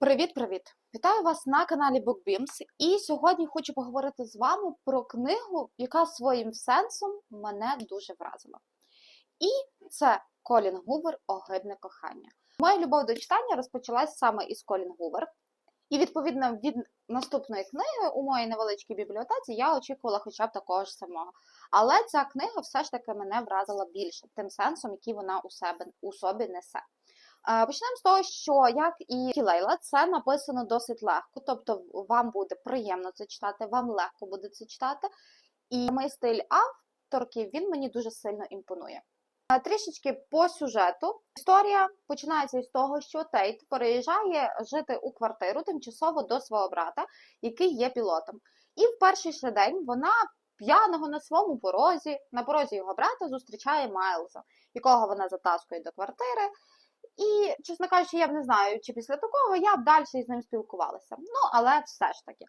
Привіт-привіт! Вітаю вас на каналі BookBeams. І сьогодні хочу поговорити з вами про книгу, яка своїм сенсом мене дуже вразила. І це Колін Гувер Огидне кохання. Моя любов до читання розпочалась саме із Колін Гувер. І відповідно від наступної книги у моїй невеличкій бібліотеці я очікувала хоча б такого ж самого. Але ця книга все ж таки мене вразила більше тим сенсом, який вона у себе у собі несе. Почнемо з того, що як і Філейла, це написано досить легко, тобто вам буде приємно це читати, вам легко буде це читати. І мій стиль авторки він мені дуже сильно імпонує. Трішечки по сюжету. Історія починається із того, що Тейт переїжджає жити у квартиру тимчасово до свого брата, який є пілотом. І в перший же день вона п'яного на своєму порозі, на порозі його брата, зустрічає Майлза, якого вона затаскує до квартири. І, чесно кажучи, я б не знаю, чи після такого я б далі із ним спілкувалася. Ну, але все ж таки.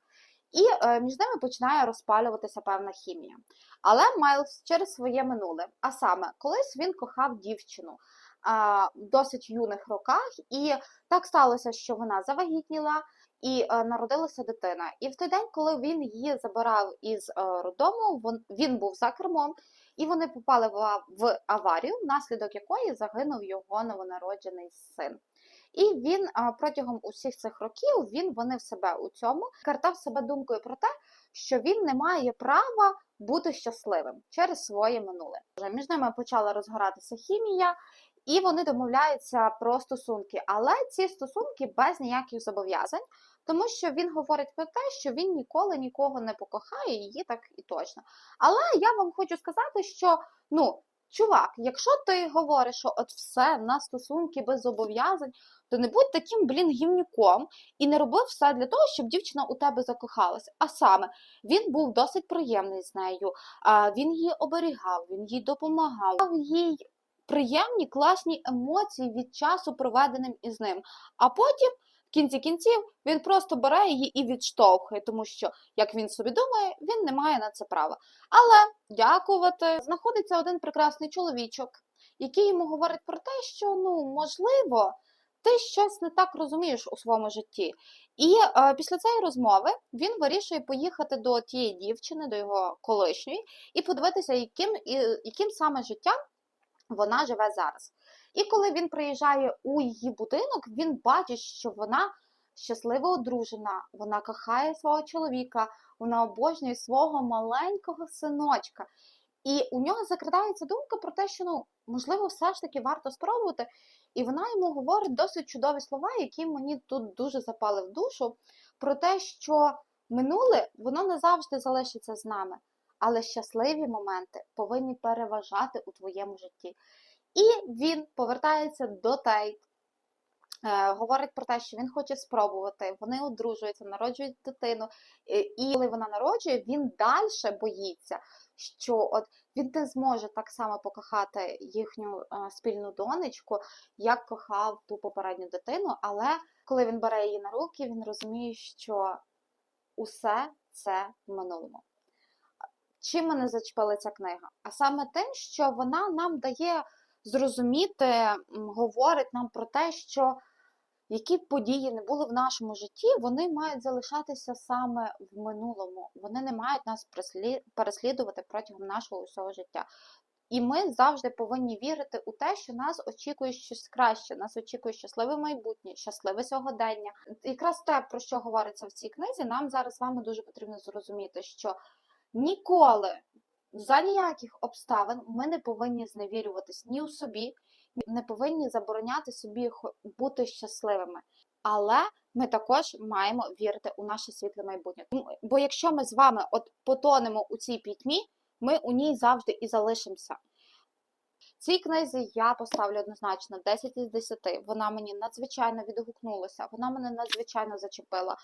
І е, між ними починає розпалюватися певна хімія. Але Майлз через своє минуле, а саме, колись він кохав дівчину а, в досить юних роках, і так сталося, що вона завагітніла і е, народилася дитина. І в той день, коли він її забирав із е, роддому, вон, він був за кермом, і вони попали в, в аварію, внаслідок якої загинув його новонароджений син. І він протягом усіх цих років він винив себе у цьому, картав себе думкою про те, що він не має права бути щасливим через своє минуле. Між ними почала розгоратися хімія, і вони домовляються про стосунки, але ці стосунки без ніяких зобов'язань, тому що він говорить про те, що він ніколи нікого не покохає, її так і точно. Але я вам хочу сказати, що ну. Чувак, якщо ти говориш, що от все, в нас стосунки без зобов'язань, то не будь таким, блін, гівнюком і не роби все для того, щоб дівчина у тебе закохалася. А саме, він був досить приємний з нею, він її оберігав, він їй допомагав, їй приємні, класні емоції від часу, проведеним із ним. А потім, в кінці кінців, він просто бере її і відштовхує, тому що, як він собі думає, він не має на це права. Але дякувати, знаходиться один прекрасний чоловічок, який йому говорить про те, що ну можливо. Ти щось не так розумієш у своєму житті. І е, після цієї розмови він вирішує поїхати до тієї дівчини, до його колишньої, і подивитися, яким, і, яким саме життям вона живе зараз. І коли він приїжджає у її будинок, він бачить, що вона щасливо одружена, вона кохає свого чоловіка, вона обожнює свого маленького синочка. І у нього закрадається думка про те, що ну можливо, все ж таки варто спробувати. І вона йому говорить досить чудові слова, які мені тут дуже запали в душу, про те, що минуле воно не завжди залишиться з нами, але щасливі моменти повинні переважати у твоєму житті. І він повертається до Тейт, е, говорить про те, що він хоче спробувати. Вони одружуються, народжують дитину. е, І коли вона народжує, він далі боїться, що от він не зможе так само покохати їхню е, спільну донечку, як кохав ту попередню дитину. Але коли він бере її на руки, він розуміє, що усе це в минулому. Чим мене зачепила ця книга? А саме тим, що вона нам дає зрозуміти, говорить нам про те, що які б події не були в нашому житті, вони мають залишатися саме в минулому. Вони не мають нас переслідувати протягом нашого усього життя. І ми завжди повинні вірити у те, що нас очікує щось краще, нас очікує щасливе майбутнє, щасливе сьогодення. Якраз те, про що говориться в цій книзі, нам зараз з вами дуже потрібно зрозуміти, що ніколи за ніяких обставин ми не повинні зневірюватись ні у собі, не повинні забороняти собі бути щасливими. Але ми також маємо вірити у наше світле майбутнє. Бо якщо ми з вами от потонемо у цій пітьмі, ми у ній завжди і залишимося. Цій книзі я поставлю однозначно 10 із 10. Вона мені надзвичайно відгукнулася, вона мене надзвичайно зачепила.